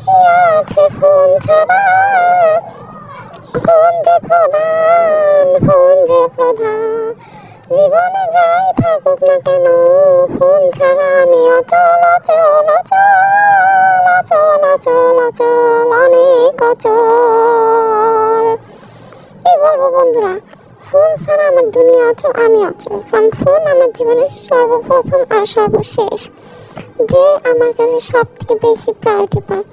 কি আছে ফোন ছাড়া ফোন যে প্রধান ফোন যে প্রধান। জীবনে যাই থাকুক না কেন ফোন ছাড়া আমি অচল অচল অচল অচল অচল অচল, অনেক অচল। কি বলব বন্ধুরা ফোন ছাড়া আমার দুনিয়া অচল, আমি অচল। কারণ ফোন আমার জীবনের সর্বপ্রথম আর সর্বশেষ। যে আমার কাছে সব থেকে বেশি প্রায়োরিটি পায়।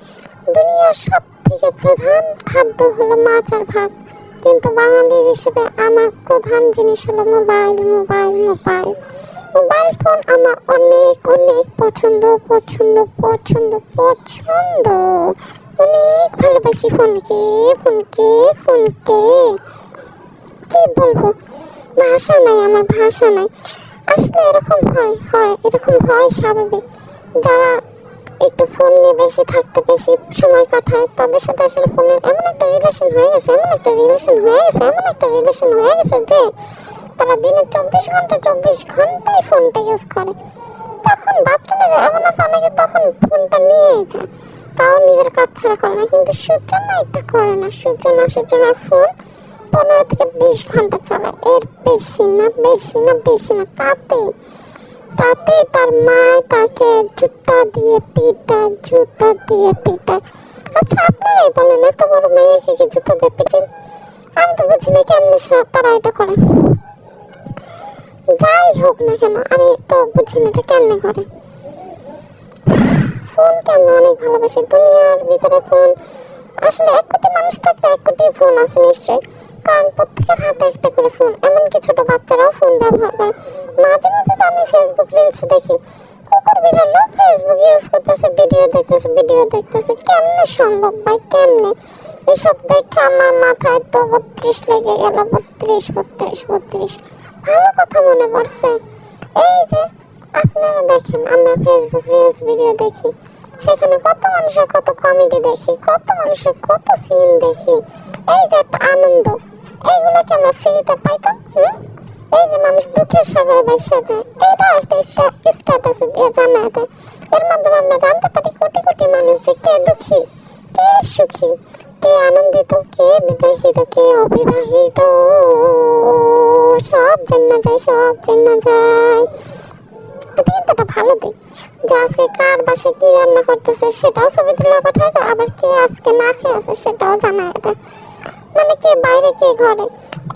দুনিয়ার সব থেকে প্রধান খাদ্য হলো মাছ আর ভাত। কিন্তু বাঙালির হিসেবে আমার প্রধান জিনিস হলো mobile mobile mobile. Mobile phone আমার অনেক অনেক পছন্দ পছন্দ পছন্দ পছন্দ। অনেক ভালোবাসি ফোনকে ফোনকে ফোনকে। কি বলব? ভাষা নাই, আমার ভাষা নাই। আসলে এরকম হয় হয়, এরকম হয় স্বাভাবিক। যারা একটু ফোন নিয়ে বেশি থাকতে বেশি সময় কাটায়, তাদের সাথে আসলে ফোনের এমন একটা রিলেশন হয়ে গেছে, এমন একটা রিলেশন হয়ে গেছে, এমন একটা রিলেশন হয়ে গেছে যে তারা দিনে চব্বিশ ঘণ্টা, চব্বিশ ঘন্টাই ফোনটা ইউজ করে। তখন বাথরুমে যায় এমন আছে অনেকে তখন ফোনটা নিয়েই যায়। তাও নিজের কাজ ছাড়া করে না, কিন্তু সূর্যনা এটা করে না। সূর্যনা সূর্যনার ফোন পনেরো থেকে বিশ ঘণ্টা চালায়। এর বেশি না বেশি না বেশি না তাতে তাতে তার মা তাকে জুতা দিয়ে পিটায় জুতা দিয়ে পিটায় আচ্ছা আপনারাই বলেন, এত বড় মেয়েকে কি জুতা দিয়ে পিটেন? আমি তো বুঝি না কেমনি তারা এটা করে। যাই হোক না কেন, আমি তো বুঝি না এটা কেমনে করে। ফোনকে আমরা অনেক ভালোবাসি, দুনিয়ার ভিতরে ফোন। আসলে এক কোটি মানুষ থাকলে এক কোটি ফোন আছে নিশ্চয়ই। কারণ প্রত্যেকের হাতে একটা করে ফোন এমনকি ছোট বাচ্চারাও ফোন ব্যবহার করে। মাঝে মধ্যে তো আমি ফেসবুক রিলস দেখি। কুকুর বিড়ালও ফেসবুক ইউজ করতেছে ভিডিও দেখতেছে ভিডিও দেখতেছে। কেমনে সম্ভব ভাই, কেমনে? এসব দেখে আমার মাথায় তো বত্রিশ লেগে গেল, বত্রিশ বত্রিশ বত্রিশ। ভালো কথা মনে পড়ছে। এই যে, আপনারা দেখেন, আমরা ফেসবুক রিলস ভিডিও দেখি। সেখানে কত মানুষের কত কমেডি দেখি, কত মানুষের কত সিন দেখি। এই যে একটা আনন্দ। এইগুলোকে আমরা ফ্রিতে পাইতাম? এই যে মানুষ দুঃখের সাগরে ভাসা যায় এটা একটা স্ট্যাটাসে দিয়ে জানায় দেয়। এর মাধ্যমে আমরা জানতে পারি কোটি কোটি মানুষ যে কে দুঃখী, কে সুখী, কে আনন্দিত, কে বিবাহিত, কে অবিবাহিত। সব জানা যায়, সব জানা যায়। এটা ভালো দিক যে আজকে কার বাসায় কি রান্না করতেছে সেটাও ছবি তুলে পাঠায়, আবার কে আজকে না খেয়ে আছে সেটাও জানায় দেয়। মানে কে বাইরে কে ঘরে,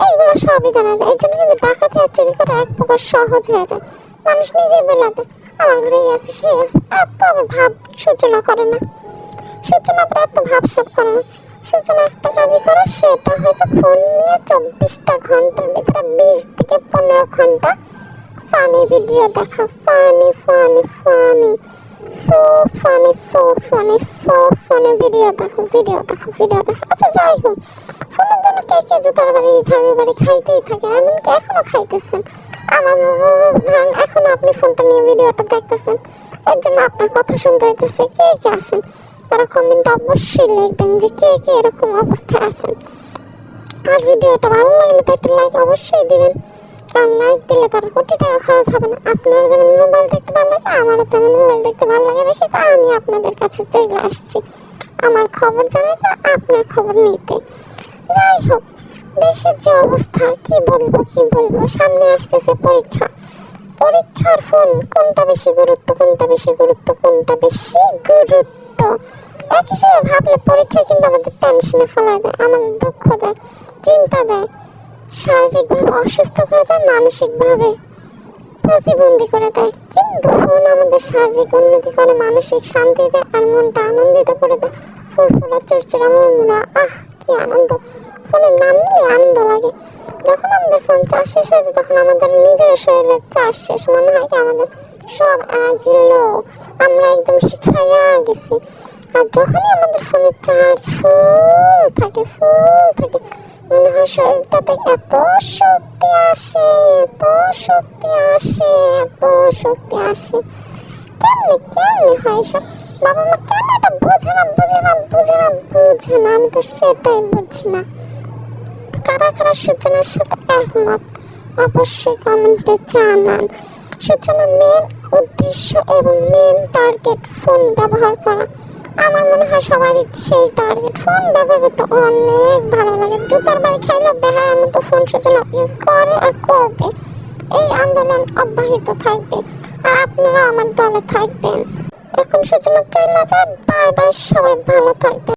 এইগুলো সবই জানা যায়। এই জন্য কিন্তু ডাকাতি আর চুরি করা এক প্রকার সহজ হয়ে যায়। মানুষ নিজেই বলে দেয় আমার ঘরে আছে সে আছে। এত আবার ভাব সূচনা করে না। সূচনা পরে এত ভাবসাব করে না। সূচনা একটা কাজই করে, সেটা হয়তো ফোন নিয়ে চব্বিশটা ঘণ্টার ভিতরে বিশ থেকে পনেরো ঘণ্টা ফানি ভিডিও দেখা। Funny funny funny so funny so funny so funny video দেখো ভিডিও দেখো ভিডিও দেখো। আচ্ছা যাই হোক। কে কে জুতার বাড়ি, ঝাড়ুর বাড়ি খাইতেই থাকে। এমনকি এখনও খাইতেছেন। আমার এখনও আপনি ফোনটা নিয়ে ভিডিওটা দেখতেছেন। এর জন্য আপনার কথা শুনতে হইতেছে, কে কে আছেন? তারা কমেন্ট অবশ্যই লিখবেন যে কে কে এরকম অবস্থায় আছেন। আর ভিডিওটা ভালো লাগলে তো একটা লাইক অবশ্যই দিবেন। কারণ লাইক দিলে তার কোটি টাকা খরচ হবে না। আপনারা যেমন মোবাইল দেখতে ভালো লাগে আমারও তেমন মোবাইল দেখতে ভালো লাগে বেশি তা আমি আপনাদের কাছে চলে আসছি। আমার খবর জানাতে আপনার খবর নিতে। যাই হোক, দেশের যে অবস্থা, কি বলব কি বলব? সামনে আসতেছে পরীক্ষা। পরীক্ষার ফোন কোনটা বেশি গুরুত্ব, কোনটা বেশি গুরুত্ব, কোনটা বেশি গুরুত্ব? এক হিসেবে ভাবলে পরীক্ষা কিন্তু আমাদের টেনশনে ফেলায় দেয়, আমাদের দুঃখ দেয়, চিন্তা দেয়, শারীরিকভাবে অসুস্থ করে দেয়, মানসিকভাবে প্রতিবন্ধী করে দেয়। কিন্তু ফোন আমাদের শারীরিক উন্নতি করে, মানসিক শান্তি দেয়, আর মনটা আনন্দিত করে দেয়। ফুরফুরা চরচরা মুরমুরা আহ! কি আনন্দ ফোনের নাম আনন্দ লাগে। যখন আমাদের ফোন চার্জ শেষ হয়েছে, তখন আমাদের নিজের শরীরের চার্জ শেষ। মনে হয় কি আমাদের সব এনার্জি আমরা একদম শিখাইয়া গেছি। আর যখনই আমাদের ফোনের চার্জ ফুল থাকে ফুল থাকে, মনে হয় শরীরটাতে এত শক্তি আসে, এত শক্তি আসে, এত শক্তি আসে। কেমনে কেমনে হয় এসব? বাবা মা কেন এটা বোঝে না বোঝে না বোঝে না বোঝে না আমি তো সেটাই বুঝি না। কারা কারা সূচনার সাথে একমত? অবশ্যই কমেন্টে জানান। সূচনার মেন উদ্দেশ্য এবং মেন টার্গেট ফোন ব্যবহার করা। আমার মনে হয় সবারই সেই টার্গেট ফোন ব্যবহার করতে অনেক ভালো লাগে। জুতার বাড়ি খাইলে বেহার মতো ফোন সূচনা ইউজ করে আর করবে। এই আন্দোলন অব্যাহত থাকবে। আর আপনারা আমার দলে থাকবেন। এখন সূচনা ট্রেলার বাই বাই সবাই ভালো থাকবে